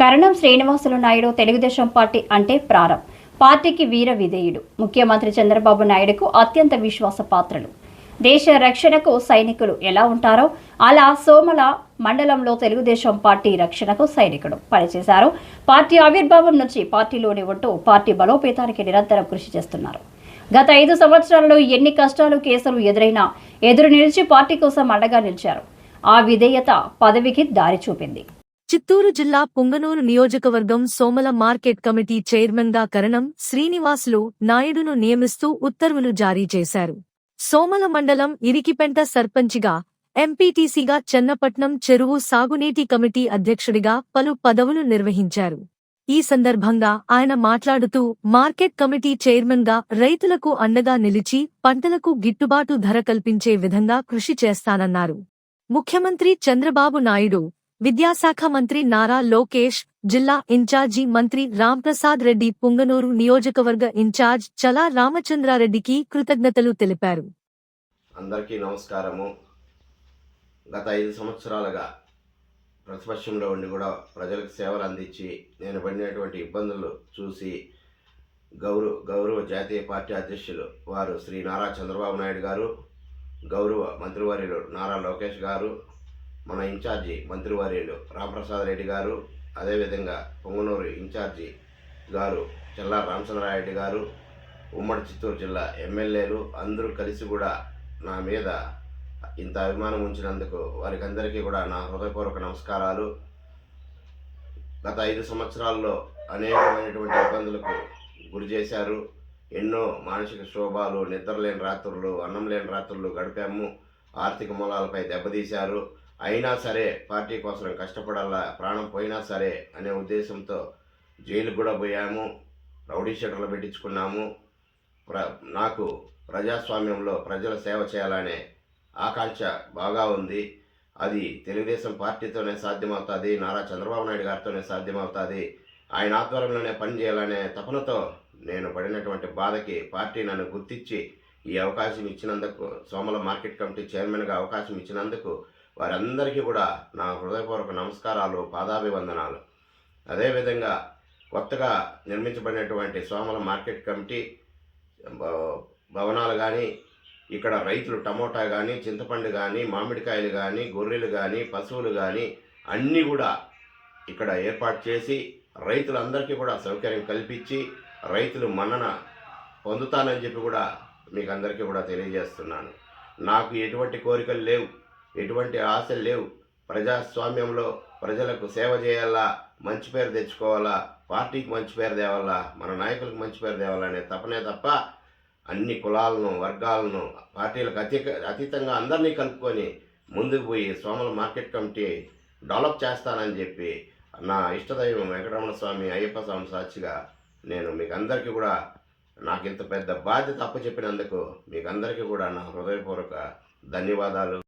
కరణం Srinivasulu Naidu Telugu Desam party అంటే ప్రారం పార్టీకి వీర విధేయుడు. ముఖ్యమంత్రి చంద్రబాబు నాయుడుకు అత్యంత విశ్వాస పాత్రలు. దేశ రక్షణకు సైనికులు ఎలా ఉంటారో అలా సోమల మండలంలో తెలుగుదేశం పార్టీ రక్షణకు సైనికుడు పనిచేశారు. పార్టీ ఆవిర్భావం నుంచి పార్టీలోనే ఉంటూ పార్టీ బలోపేతానికి నిరంతరం కృషి చేస్తున్నారు. గత ఐదు సంవత్సరాలలో ఎన్ని కష్టాలు కేసులు ఎదురైనా ఎదురు నిలిచి పార్టీ కోసం అండగా నిలిచారు. ఆ విధేయత పదవికి దారి చూపింది. చిత్తూరు జిల్లా పుంగనూరు నియోజకవర్గం సోమల మార్కెట్ కమిటీ చైర్మన్గా కరణం శ్రీనివాసులు నాయుడును నియమిస్తూ ఉత్తర్వులు జారీ చేశారు. సోమల మండలం ఇరికిపెంట సర్పంచిగా ఎంపీటీసీగా చెన్నపట్నం చెరువు సాగునీటి కమిటీ అధ్యక్షుడిగా పలు పదవులు నిర్వహించారు. ఈ సందర్భంగా ఆయన మాట్లాడుతూ మార్కెట్ కమిటీ చైర్మన్గా రైతులకు అండగా నిలిచి పంటలకు గిట్టుబాటు ధర కల్పించే విధంగా కృషి చేస్తానన్నారు. ముఖ్యమంత్రి చంద్రబాబు నాయుడు విద్యాశాఖ మంత్రి నారా లోకేష్ జిల్లా ఇన్ఛార్జి మంత్రి రాంప్రసాద్ రెడ్డి పుంగనూరు నియోజకవర్గ ఇన్ఛార్జ్ చలా రామచంద్రారెడ్డికి కృతజ్ఞతలు తెలిపారు. అందరికీ నమస్కారము. గత ఐదు సంవత్సరాలుగా ప్రతిపక్షంలో ఉండి కూడా ప్రజలకు సేవలు అందించి నేను పడినటువంటి ఇబ్బందులు చూసి గౌరవ గౌరవ జాతీయ పార్టీ అధ్యక్షులు వారు శ్రీ నారా చంద్రబాబు నాయుడు గారు గౌరవ మంత్రివర్యులు నారా లోకేష్ గారు మన ఇన్ఛార్జి మంత్రివర్యులు రామప్రసాద్ రెడ్డి గారు అదేవిధంగా పొంగనూరు ఇన్ఛార్జి గారు చెల్లా రామచంద్రారెడ్డి గారు ఉమ్మడి చిత్తూరు జిల్లా ఎమ్మెల్యేలు అందరూ కలిసి కూడా నా మీద ఇంత అభిమానం ఉంచినందుకు వారికి అందరికీ కూడా నా హృదయపూర్వక నమస్కారాలు. గత ఐదు సంవత్సరాల్లో అనేకమైనటువంటి ఇబ్బందులకు గురి చేశారు. ఎన్నో మానసిక క్షోభాలు నిద్రలేని రాత్రులు అన్నం లేని రాత్రులు గడిపాము. ఆర్థిక మూలాలపై దెబ్బతీశారు. అయినా సరే పార్టీ కోసం కష్టపడాలా ప్రాణం పోయినా సరే అనే ఉద్దేశంతో జైలుకు కూడా పోయాము రౌడీ షటర్లు పెట్టించుకున్నాము. ప్ర నాకు ప్రజాస్వామ్యంలో ప్రజల సేవ చేయాలనే ఆకాంక్ష బాగా ఉంది. అది తెలుగుదేశం పార్టీతోనే సాధ్యమవుతుంది నారా చంద్రబాబు నాయుడు గారితోనే సాధ్యమవుతుంది. ఆయన ఆధ్వర్యంలోనే పని చేయాలనే తపనతో నేను పడినటువంటి బాధకి పార్టీ నన్ను గుర్తించి ఈ అవకాశం ఇచ్చినందుకు సోమల మార్కెట్ కమిటీ చైర్మన్గా అవకాశం ఇచ్చినందుకు వారందరికీ కూడా నా హృదయపూర్వక నమస్కారాలు పాదాభివందనాలు. అదేవిధంగా కొత్తగా నిర్మించబడినటువంటి సోమల మార్కెట్ కమిటీ భ- భవనాలు కానీ ఇక్కడ రైతులు టమోటా కానీ చింతపండు కానీ మామిడికాయలు కానీ గొర్రెలు కానీ పశువులు కానీ అన్నీ కూడా ఇక్కడ ఏర్పాటు చేసి రైతులందరికీ కూడా సౌకర్యం కల్పించి రైతులు మన్నన పొందుతానని చెప్పి కూడా మీకు అందరికీ కూడా తెలియజేస్తున్నాను. నాకు ఎటువంటి కోరికలు లేవు. ఎటువంటి ఆశలు లేవు. ప్రజాస్వామ్యంలో ప్రజలకు సేవ చేయాలా? మంచి పేరు తెచ్చుకోవాలా? పార్టీకి మంచి పేరు తేవాలా? మన నాయకులకు మంచి పేరు తేవాలా అనే తపనే తప్ప అన్ని కులాలను వర్గాలను పార్టీలకు అతి అతీతంగా అందరినీ కలుపుకొని ముందుకు పోయి సోమల మార్కెట్ కమిటీ డెవలప్ చేస్తానని చెప్పి నా ఇష్టదైవం వెంకటరమణ స్వామి అయ్యప్ప స్వామి సాక్షిగా నేను మీకు అందరికీ కూడా నాకు ఇంత పెద్ద బాధ్యత అప్పచెప్పినందుకు మీకు అందరికీ కూడా నా హృదయపూర్వక ధన్యవాదాలు.